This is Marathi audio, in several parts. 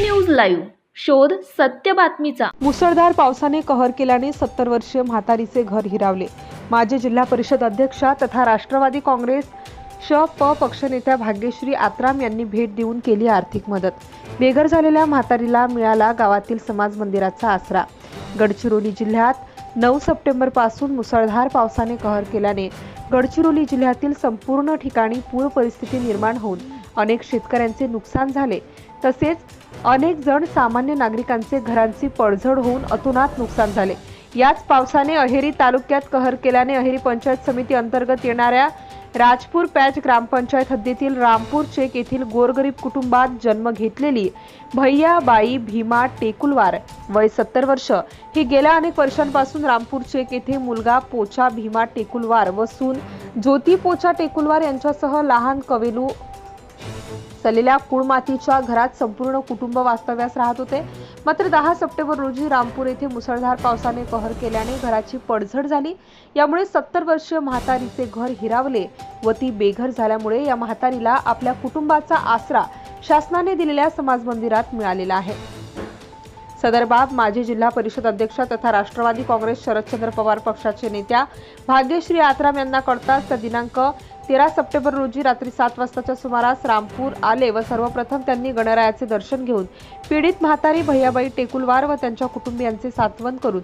News live. शोध सत्य बातमीचा. मुसळधार पावसाने कहर केल्याने सत्तर वर्षीय म्हातारीचे घर हिरावले. माजी जिल्हा परिषद अध्यक्षा तथा राष्ट्रवादी काँग्रेस श प पक्षनेत्या भाग्यश्री आत्राम यांनी भेट देऊन केली आर्थिक मदत. बेघर झालेल्या म्हातारीला मिळाला गावातील समाज मंदिराचा आसरा. गडचिरोली जिल्ह्यात नऊ सप्टेंबरपासून मुसळधार पावसाने कहर केल्याने गडचिरोली जिल्ह्यातील संपूर्ण ठिकाणी पूर परिस्थिती निर्माण होऊन अनेक शेतकऱ्यांचे नुकसान झाले. तसेच अनेक जण सामान्य नागरिकांचे घरांची पडझड होऊन अतोनात नुकसान झाले. याच पावसाने अहेरी तालुक्यात कहर केल्याने अहेरी पंचायत समिती अंतर्गत येणाऱ्या राजपूर पॅच ग्रामपंचायत हद्दीतील रामपूर चेक येथील गोरगरीब कुटुंबात जन्म घेतलेली भैया बाई भीमा टेकुलवार वय सत्तर वर्ष. ही गेल्या अनेक वर्षांपासून रामपूर चेक येथे मुलगा पोचा भीमा टेकुलवार व सून ज्योती पोचा टेकुलवार यांच्यासह लहान कवेलू सलेल्या कुळमातीच्या घरात संपूर्ण कुटुंब वास्तव्यास राहत होते. मात्र दहा सप्टेंबर रोजी रामपूर येथे मुसळधार पावसाने कहर केल्याने घराची पडझड झाली. यामुळे सत्तर वर्षीय म्हातारीचे घर हिरावले व ती बेघर झाल्यामुळे या म्हातारीला आपल्या कुटुंबाचा आसरा शासनाने दिलेल्या समाज मंदिरात मिळालेला आहे. सदर बाब माजी जिल्हा परिषद अध्यक्षा तथा राष्ट्रवादी काँग्रेस शरदचंद्र पवार पक्षाचे नेत्या भाग्यश्री आत्राम यांना कळताच त्या दिनांक तेरा सप्टेंबर रोजी रात्री सात वाजताच्या सुमारास रामपूर आले व सर्वप्रथम त्यांनी गणरायाचे दर्शन घेऊन पीडित म्हातारी भैयाबाई टेकुलवार व त्यांच्या कुटुंबियांचे सांत्वन करून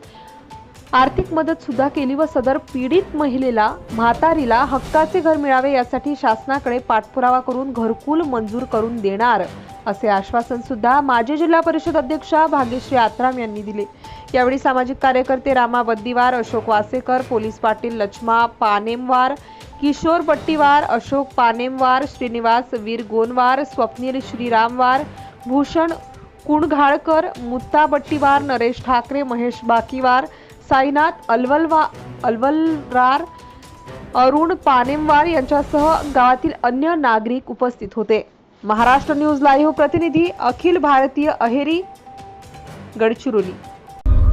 आर्थिक मदत सुद्धा केली व सदर पीडित महिलेला म्हातारीला हक्काचे घर मिळावे यासाठी शासनाकडे पाठपुरावा करून घरकुल मंजूर करून देणार. असे आश्वासन सुद्धा माजी जिल्हा परिषद अध्यक्षा भाग्यश्री आत्राम यांनी दिले. यावेळी सामाजिक कार्यकर्ते रामा बद्दीवार अशोक वासेकर पोलीस पाटील लक्ष्मा पानेमवार किशोर पट्टीवार अशोक पानेमवार श्रीनिवास वीर गोनवार स्वप्नील श्रीरामवार भूषण कुणघाळकर मुत्ता बट्टीवार नरेश ठाकरे महेश बाकीवार साईनाथ अलवलवा अलवलरार अरुण पानेमवार यांच्यासह गावातील अन्य नागरिक उपस्थित होते. महाराष्ट्र न्यूज लाईव्ह प्रतिनिधी अखिल भारतीय अहेरी गडचिरोली.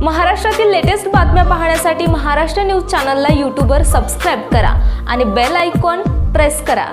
महाराष्ट्रातील लेटेस्ट बातम्या पाहण्यासाठी महाराष्ट्र न्यूज चॅनलला यूट्यूबवर सबस्क्राईब करा आणि बेल आयकॉन प्रेस करा.